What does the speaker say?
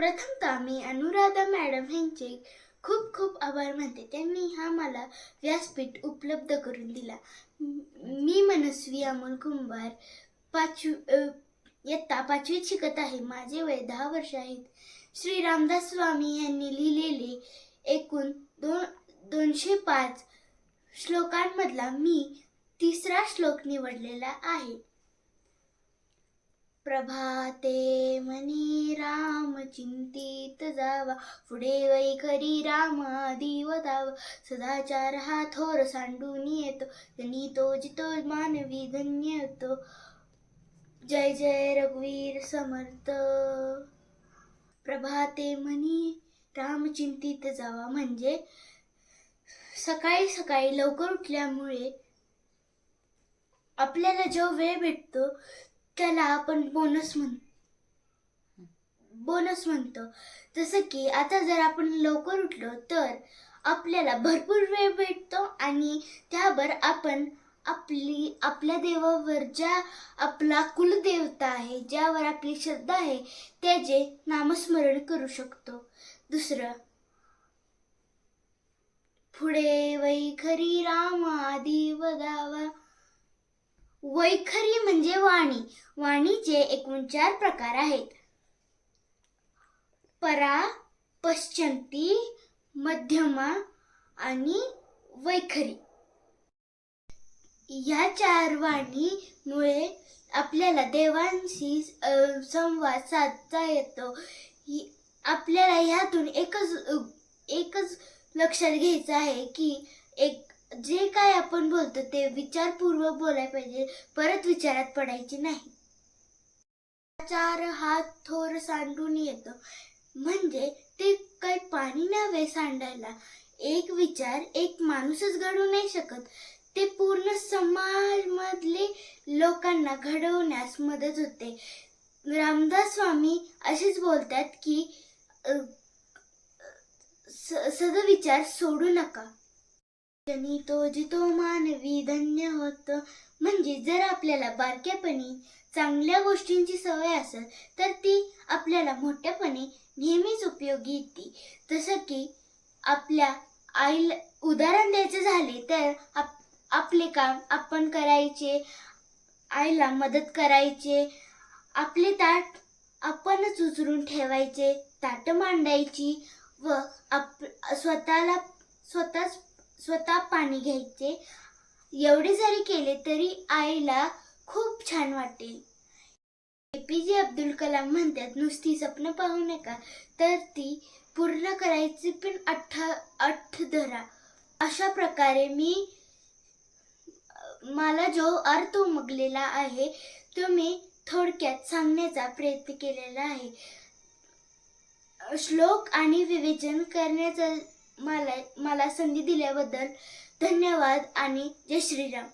प्रथमतः मी अनुराधा मॅडम यांचे खूप खूप आभार मानते. त्यांनी हा मला व्यासपीठ उपलब्ध करून दिला. मी मनस्वी अमोल कुंभार पाचवी इयत्ता पाचवीत शिकत आहे. माझे वय दहा वर्ष आहेत. श्री रामदास स्वामी यांनी लिहिलेले एकूण दोन दोनशे पाच श्लोकांमधला मी तिसरा श्लोक निवडलेला आहे. प्रभाते मनी राम चिंतित जावा. पुढे वैखरी राम दिवताव सदाचार हा थोर सांडून येतो. त्यांनी तो जितो मानवी धन्य येतो. जय जय रघुवीर समर्थ. प्रभाते मनी राम चिंतित जावा. म्हणजे सकाळी सकाळी लवकर उठल्यामुळे आपल्याला जो वेळ भेटतो त्याला आपण बोनस म्हण बोनस म्हणतो. जसं की आता जर आपण लवकर उठलो तर आपल्याला भरपूर वेळ भेटतो आणि त्यावर आपण आपली आपल्या देवावर ज्या आपला कुलदेवता आहे ज्यावर आपली श्रद्धा आहे त्याचे नामस्मरण करू शकतो. दुसरं पुढे वैखरी राम आदी वदावा वैखरी म्हणजे वाणी. वाणीचे एकूण चार प्रकार आहेत. परा पश्चंती मध्यमा आणि वैखरी. या चार वाणीमुळे आपल्याला देवांशी संवाद साधता येतो. आपल्याला ह्यातून एकच एकच लक्षात घ्यायचं आहे की एक जे काय आपण बोलतो ते विचारपूर्वक बोलायला पाहिजे परत विचारात पडायचे नाही. चार हात थोर सांडून येतो. म्हणजे ते काही पाणी नव्हे सांडायला. एक विचार एक माणूसच घडू नाही शकत. ते पूर्ण समाजमधले लोकांना घडवण्यास मदत होते. रामदास स्वामी असेच बोलतात की सदविचार सोडू नका. तो जितो मानवी धन्य होत. म्हणजे जर आपल्याला बारक्यापणी चांगल्या गोष्टींची सवय असेल तर ती आपल्याला मोठ्यापणे नेहमीच उपयोगी येते. जसं की आपल्या आईला उदाहरण द्यायचे झाले तर आप आपले काम आपण करायचे आईला मदत करायचे आपले ताट आपणच उचलून ठेवायचे ताटं मांडायची व आप स्वतःला स्वतःच स्वतः पाणी घ्यायचे. एवढे जरी केले तरी आईला खूप छान वाटेल. ए पी जे अब्दुल कलाम म्हणतात नुसती स्वप्न पाहू नका तर ती पूर्ण करायची पण अठ्ठा अठ्ठ धरा. अशा प्रकारे मी मला जो अर्थ उमगलेला आहे तो मी थोडक्यात सांगण्याचा प्रयत्न केलेला आहे. श्लोक आणि विवेचन करण्याचा मला मला संधी दिल्याबद्दल धन्यवाद आणि जय श्रीराम.